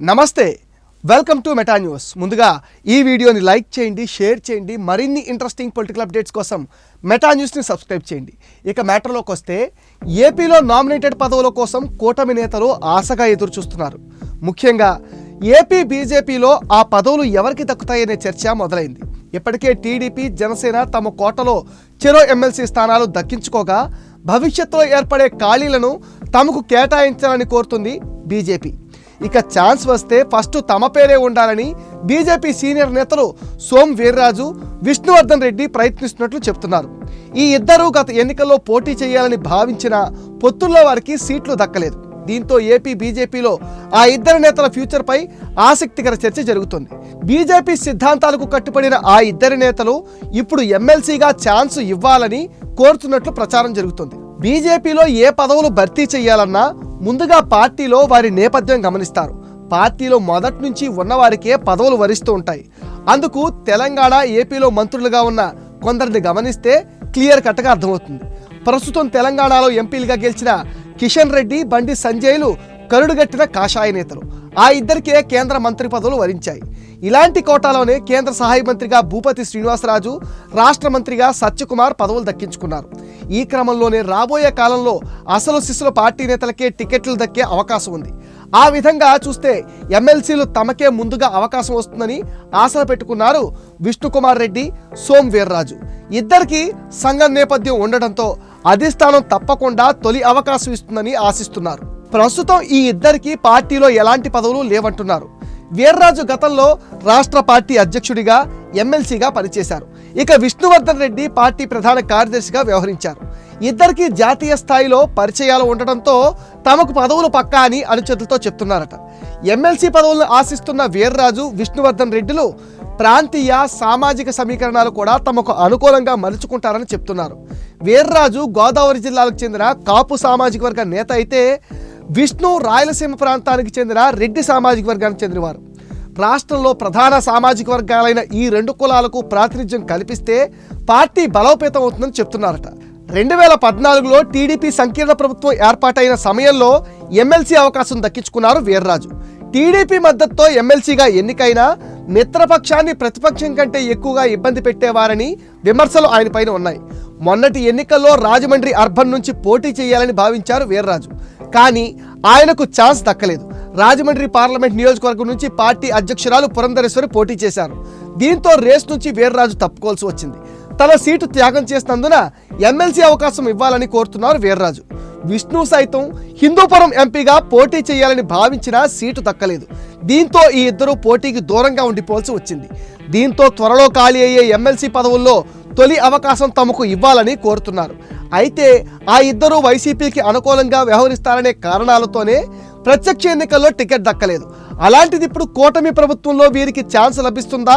నమస్తే welcome to meta news ముందుగా ఈ వీడియోని లైక్ చేయండి షేర్ చేయండి మరిన్ని ఇంట్రెస్టింగ్ పొలిటికల్ అప్డేట్స్ కోసం మెటా న్యూస్ని సబ్స్క్రైబ్ చేయండి. ఇక మ్యాటర్లోకి వస్తే ఏపీలో నామినేటెడ్ పదవుల కోసం కూటమి నేతలు ఆశగా ఎదురు చూస్తున్నారు ముఖ్యంగా ఏపీ బీజేపీలో ఆ పదవులు ఎవరికి దక్కుతాయనే చర్చ మొదలైంది. ఇప్పటికే టీడీపీ జనసేన తమ కోటలో చెరో ఎమ్మెల్సీ స్థానాలు దక్కించుకోగా భవిష్యత్తులో ఏర్పడే ఖాళీలను తమకు కేటాయించాలని కోరుతుంది బీజేపీ ఇక ఛాన్స్ వస్తే ఫస్ట్ తమ పేరే ఉండాలని బీజేపీ సీనియర్ నేతలు సోమ్ వీర్రాజు విష్ణువర్ధన్ రెడ్డి ప్రయత్నిస్తున్నట్లు చెప్తున్నారు. ఈ ఇద్దరూ గత ఎన్నికల్లో పోటీ చేయాలని భావించిన పొత్తుల్లో వారికి సీట్లు దక్కలేదు. దీంతో ఏపీ బీజేపీలో ఆ ఇద్దరు నేతల ఫ్యూచర్పై ఆసక్తికర చర్చ జరుగుతుంది. బీజేపీ సిద్ధాంతాలకు కట్టుబడిన ఆ ఇద్దరు నేతలు ఇప్పుడు ఎమ్మెల్సీగా ఛాన్స్ ఇవ్వాలని కోరుతున్నట్లు ప్రచారం జరుగుతుంది. బీజేపీలో ఏ పదవులు భర్తీ చేయాలన్నా ముందుగా పార్టీలో వారి నేపథ్యం గమనిస్తారు. పార్టీలో మొదటి నుంచి ఉన్నవారికే పదవులు వరిస్తూ ఉంటాయి. అందుకు తెలంగాణ ఏపీలో మంత్రులుగా ఉన్న కొందరిని గమనిస్తే క్లియర్ కట్గా అర్థమవుతుంది. ప్రస్తుతం తెలంగాణలో ఎంపీలుగా గెలిచిన కిషన్ రెడ్డి బండి సంజయ్లు కరుడుగట్టిన కాషాయ నేతలు. ఆ ఇద్దరికే కేంద్ర మంత్రి పదవులు వరించాయి. ఇలాంటి కోటాలోనే కేంద్ర సహాయ మంత్రిగా భూపతి శ్రీనివాసరాజు రాష్ట్ర మంత్రిగా సత్యకుమార్ పదవులు దక్కించుకున్నారు. ఈ క్రమంలోనే రాబోయే కాలంలో అసలు శిశుల పార్టీ నేతలకే టికెట్లు దక్కే అవకాశం ఉంది. ఆ విధంగా చూస్తే ఎమ్మెల్సీలు తమకే ముందుగా అవకాశం వస్తుందని ఆశలు పెట్టుకున్నారు విష్ణుకుమార్ రెడ్డి సోమ్ వీర్రాజు. ఇద్దరికి సంఘం నేపథ్యం ఉండడంతో అధిష్టానం తప్పకుండా తొలి అవకాశం ఇస్తుందని ఆశిస్తున్నారు. ప్రస్తుతం ఈ ఇద్దరికి పార్టీలో ఎలాంటి పదవులు లేవంటున్నారు. వీర్రాజు గతంలో రాష్ట్ర పార్టీ అధ్యక్షుడిగా ఎమ్మెల్సీగా పనిచేశారు. ఇక విష్ణువర్ధన్ రెడ్డి పార్టీ ప్రధాన కార్యదర్శిగా వ్యవహరించారు. ఇద్దరికి జాతీయ స్థాయిలో పరిచయాలు ఉండడంతో తమకు పదవులు పక్కా అని అనుచరులతో చెప్తున్నారట. ఎమ్మెల్సీ పదవులను ఆశిస్తున్న వీర్రాజు విష్ణువర్ధన్ రెడ్డిలు ప్రాంతీయ సామాజిక సమీకరణాలు కూడా తమకు అనుకూలంగా మలుచుకుంటారని చెప్తున్నారు. వీర్రాజు గోదావరి జిల్లాలకు చెందిన కాపు సామాజిక వర్గ నేత అయితే విష్ణు రాయలసీమ ప్రాంతానికి చెందిన రెడ్డి సామాజిక వర్గానికి చెందినవారు. రాష్ట్రంలో ప్రధాన సామాజిక వర్గాలైన ఈ రెండు కులాలకు ప్రాతినిధ్యం కల్పిస్తే పార్టీ బలోపేతం అవుతుందని చెప్తున్నారట. రెండు వేల పద్నాలుగులో టీడీపీ సంకీర్ణ ప్రభుత్వం ఏర్పాటైన సమయంలో ఎమ్మెల్సీ అవకాశం దక్కించుకున్నారు వీర్రాజు. టీడీపీ మద్దతుతో ఎమ్మెల్సీగా ఎన్నికైనా మిత్రపక్షాన్ని ప్రతిపక్షం కంటే ఎక్కువగా ఇబ్బంది పెట్టేవారని విమర్శలు ఆయన పైన ఉన్నాయి. మొన్నటి ఎన్నికల్లో రాజమండ్రి అర్బన్ నుంచి పోటీ చేయాలని భావించారు వీర్రాజు. కానీ ఆయనకు ఛాన్స్ దక్కలేదు. రాజమండ్రి పార్లమెంట్ నియోజకవర్గం నుంచి పార్టీ అధ్యక్షురాలు పురంధరేశ్వరి పోటీ చేశారు. దీంతో రేస్ నుంచి వీర్రాజు తప్పుకోవాల్సి వచ్చింది. తన సీటు త్యాగం చేసినందున ఎమ్మెల్సీ అవకాశం ఇవ్వాలని కోరుతున్నారు వీర్రాజు. విష్ణు సైతం హిందూపురం ఎంపీగా పోటీ చేయాలని భావించినా సీటు దక్కలేదు. దీంతో ఈ ఇద్దరు పోటీకి దూరంగా ఉండిపోవాల్సి వచ్చింది. దీంతో త్వరలో ఖాళీ అయ్యే ఎమ్మెల్సీ పదవుల్లో తొలి అవకాశం తమకు ఇవ్వాలని కోరుతున్నారు. అయితే ఆ ఇద్దరు వైసీపీకి అనుకూలంగా వ్యవహరిస్తారనే కారణాలతోనే ప్రత్యక్ష ఎన్నికల్లో టికెట్ దక్కలేదు. అలాంటిది ఇప్పుడు కూటమి ప్రభుత్వంలో వీరికి ఛాన్స్ లభిస్తుందా?